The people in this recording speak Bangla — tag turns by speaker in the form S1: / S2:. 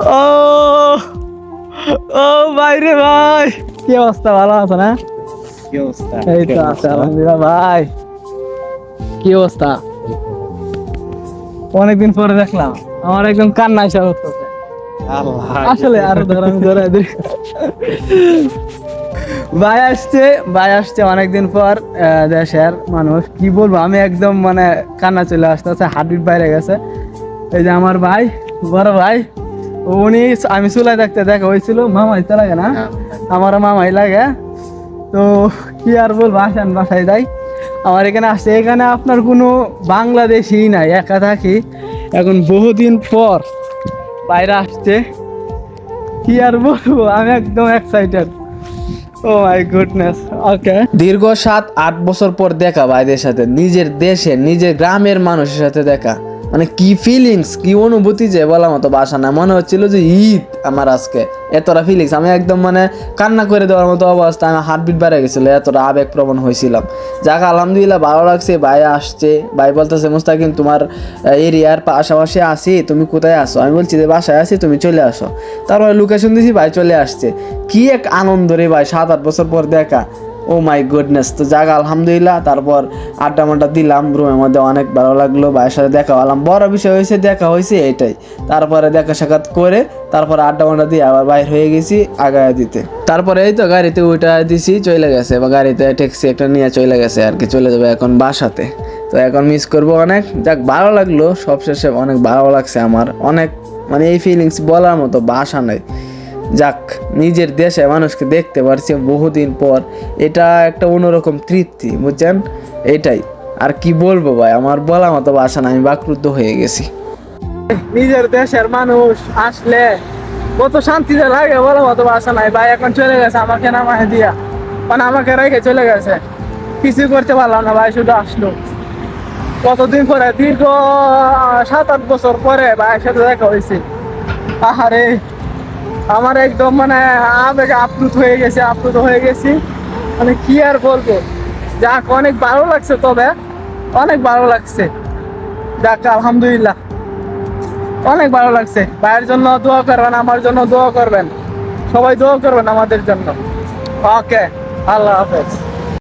S1: ও ও ভাই রে ভাই। কি অবস্থা? ভালো আছে না?
S2: কি অবস্থা?
S1: এই তো আছে আলহামদুলিল্লাহ ভাই। কি অবস্থা? অনেকদিন পরে দেখলাম আমার একদম কান্না এসে উঠতেছে। আসলে আরও ধর আমি ধরে ভাই আসছে ভাই আসছে অনেকদিন পর দেশের মানুষ। কি বলব আমি একদম মানে কান্না চলে আসতে আসতেছে হার্টবিট বাইরে গেছে। এই যে আমার ভাই বড় ভাই। উনি আমি চুলাই থাকতে দেখা হয়েছিল মামাই তো লাগে না আমার মামাই লাগে। তো কি আর বলব আসেন বাসায় যাই। আমার এখানে আসছে এখানে আপনার কোনো বাংলাদেশি নাই একা থাকি। এখন বহুদিন পর বাইরে আসছে। কি আর বলব আমি একদম এক্সাইটেড ও মাই গুডনেস ওকে
S3: দীর্ঘ সাত আট বছর পর দেখা ভাইদের সাথে নিজের দেশে নিজের গ্রামের মানুষের সাথে দেখা। মানে কি ফিলিংস কি অনুভূতি যে বলার মতো বাসা না। মনে হচ্ছিল যে ঈদ আমার আজকে, এতটা ফিলিংস আমি একদম মানে কান্না করে দেওয়ার মতো অবস্থা, আমি হার্টবিট বেড়ে গেছিল, এতটা আবেগ প্রবণ হয়েছিলাম যাক, আলহামদুলিল্লাহ ভালো লাগছে, ভাই আসছে। ভাই বলতেছে, মুস্তাকিম, তোমার এরিয়ার পাশাপাশি আসি তুমি কোথায় আসো আমি বলছি যে, বাসায় আছি, তুমি চলে আসো। তারপরে লোকেশন দিছি, ভাই চলে আসছে। কি এক আনন্দ রে ভাই, সাত আট বছর পর দেখা। ও মাই গুডনেস তো যাক, আলহামদুলিল্লাহ, তারপর আড্ডা মাড্ডা দিলাম রুমের মধ্যে অনেক ভালো লাগল, ভাইয়ের সাথে দেখা হলাম। বড় বিষয় হয়েছে, দেখা হয়েছে এটাই। তারপরে দেখা সাক্ষাৎ করে, তারপর আড্ডা মাড্ডা দিয়ে আবার বাইর হয়ে গেছি আগায় দিতে। তারপরে এই তো গাড়িতে উঠা দিছি, চলে গেছে। বা গাড়িতে ট্যাক্সি একটা নিয়ে চলে গেছে আর কি, চলে যাবে এখন বাসাতে। তো এখন মিস করব অনেক। যাক, ভালো লাগল, সবশেষে অনেক ভালো লাগছে আমার। অনেক মানে এই ফিলিংস বলার মতো বাসা নেই। যাক, নিজের দেশে মানুষকে দেখতে পারছি বহুদিন পর। এটা একটা অন্যরকম তৃপ্তি, বুঝছেন? এটাই। আর কি বলব ভাই, আমার বলা মতো বাসা না, আমি বাকরুদ্ধ হয়ে গেছি।
S1: নিজের দেশের মানুষ আসলে কত শান্তিতে লাগে বলো মতো বাসা নাই ভাই, এখন চলে গেছে আমাকে নামায় দিয়া। মানে আমাকে রেখে চলে গেছে। কিছু করতে পারলাম না ভাই, শুধু আসলো। কতদিন পরে? দীর্ঘ সাত আট বছর পরে ভাইয়ের সাথে দেখা হয়েছে। আহারে। আমার একদম মানে আবেগ আপ্লুত হয়ে গেছে, আপ্লুত হয়ে গেছি। মানে কি আর বলব? যাক, অনেক ভালো লাগছে তবে। অনেক ভালো লাগছে। যাক, আলহামদুলিল্লাহ। অনেক ভালো লাগছে। ভাইয়ের জন্য দোয়া করবেন, আমার জন্য দোয়া করবেন। সবাই দোয়া করবেন আমাদের জন্য। ওকে, আল্লাহ হাফেজ।